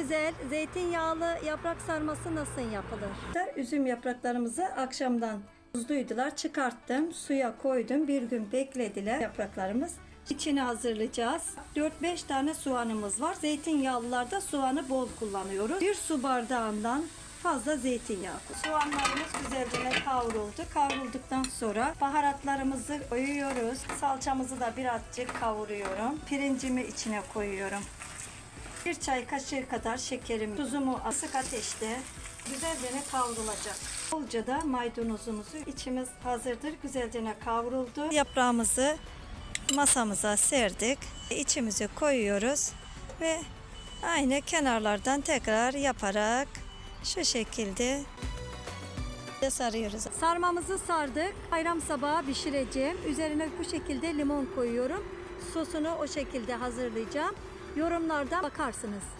güzel zeytinyağlı yaprak sarması nasıl yapılır? Üzüm yapraklarımızı akşamdan tuzluydular. Çıkarttım, suya koydum. Bir gün beklediler yapraklarımız. İçini hazırlayacağız. 4-5 tane soğanımız var. Zeytinyağlılarda soğanı bol kullanıyoruz. Bir su bardağından fazla zeytinyağı. Soğanlarımız güzelce kavruldu. Kavrulduktan sonra baharatlarımızı koyuyoruz. Salçamızı da birazcık kavuruyorum. Pirincimi içine koyuyorum. Bir çay kaşığı kadar şekerim, tuzumu asık ateşte güzelce kavrulacak. Bolca da maydanozumuzu içimiz hazırdır. Güzelce kavruldu. Yaprağımızı masamıza serdik. İçimizi koyuyoruz ve aynı kenarlardan tekrar yaparak şu şekilde sarıyoruz. Sarmamızı sardık. Bayram sabahı pişireceğim. Üzerine bu şekilde limon koyuyorum. Sosunu o şekilde hazırlayacağım. Yorumlarda bakarsınız.